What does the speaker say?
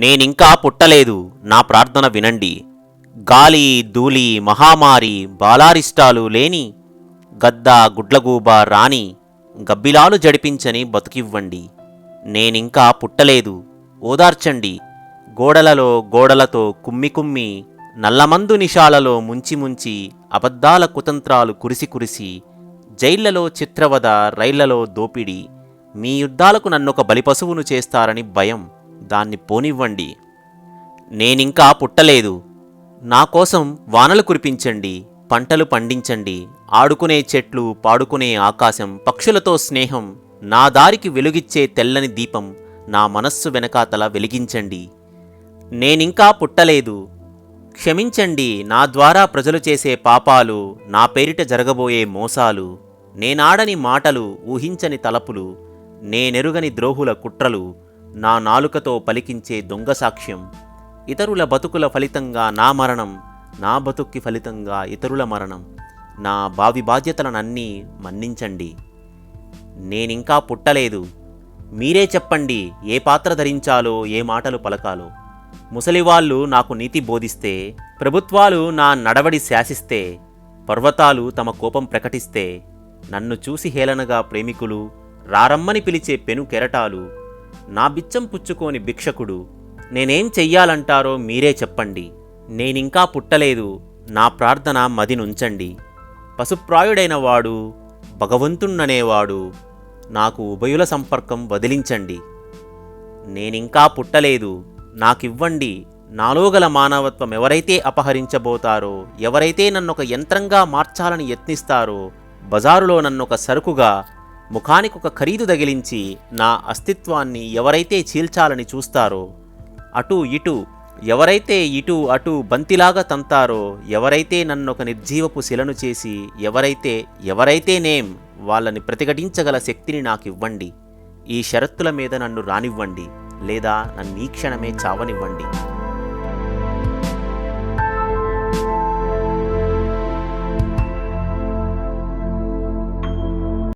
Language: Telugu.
నేనింకా పుట్టలేదు. నా ప్రార్థన వినండి. గాలి ధూళి మహామారి బాలారిష్టాలు లేని గద్ద గుడ్లగూబ రాణి గబ్బిలాలు జడిపించని బతుకివ్వండి. నేనింకా పుట్టలేదు. ఓదార్చండి. గోడలలో గోడలతో కుమ్మి కుమ్మి నల్లమందు నిషాలలో ముంచి ముంచి అబద్ధాల కుతంత్రాలు కురిసి కురిసి జైళ్ళలో చిత్రవద రైళ్ళలో దోపిడి మీ యుద్ధాలకు నన్నొక బలిపశువును చేస్తారని భయం. దాన్ని పోనివ్వండి. నేనింకా పుట్టలేదు. నా కోసం వానలు కురిపించండి పంటలు పండించండి ఆడుకునే చెట్లు పాడుకునే ఆకాశం పక్షులతో స్నేహం నా దారికి వెలుగిచ్చే తెల్లని దీపం నా మనస్సు వెనకాతల వెలిగించండి. నేనింకా పుట్టలేదు. క్షమించండి నా ద్వారా ప్రజలు చేసే పాపాలు నా పేరిట జరగబోయే మోసాలు నేనాడని మాటలు ఊహించని తలపులు నేనెరుగని ద్రోహుల కుట్రలు నా నాలుకతో పలికించే దొంగ సాక్ష్యం ఇతరుల బతుకుల ఫలితంగా నా మరణం నా బతుక్కి ఫలితంగా ఇతరుల మరణం నా భావి బాధ్యతలనన్నీ మన్నించండి. నేనింకా పుట్టలేదు. మీరే చెప్పండి ఏ పాత్ర ధరించాలో ఏ మాటలు పలకాలో. ముసలివాళ్ళు నాకు నీతి బోధిస్తే ప్రభుత్వాలు నా నడవడి శాసిస్తే పర్వతాలు తమ కోపం ప్రకటిస్తే నన్ను చూసి హేళనగా ప్రేమికులు రారమ్మని పిలిచే పెను కెరటాలు నా బిచ్చం పుచ్చుకోని భిక్షకుడు నేనేం చెయ్యాలంటారో మీరే చెప్పండి. నేనింకా పుట్టలేదు నా ప్రార్థన మదినుంచండి పశుప్రాయుడైన వాడు భగవంతుణ్ణనేవాడు నాకు ఉభయుల సంపర్కం వదిలించండి. నేనింకా పుట్టలేదు నాకివ్వండి నాలో గల మానవత్వం ఎవరైతే అపహరించబోతారో ఎవరైతే నన్నొక యంత్రంగా మార్చాలని యత్నిస్తారో బజారులో నన్నొక సరుకుగా ముఖానికొక ఖరీదు తగిలించి నా అస్తిత్వాన్ని ఎవరైతే చీల్చాలని చూస్తారో అటు ఇటు ఎవరైతే ఇటు అటు బంతిలాగా తంతారో ఎవరైతే నన్నొక నిర్జీవపు శిలను చేసి ఎవరైతే ఎవరైతే నేమ్ వాళ్ళని ప్రతిఘటించగల శక్తిని నాకు ఇవ్వండి ఈ షరతుల మీద నన్ను రానివ్వండి లేదా నన్ను ఈ క్షణమే చావనివ్వండి.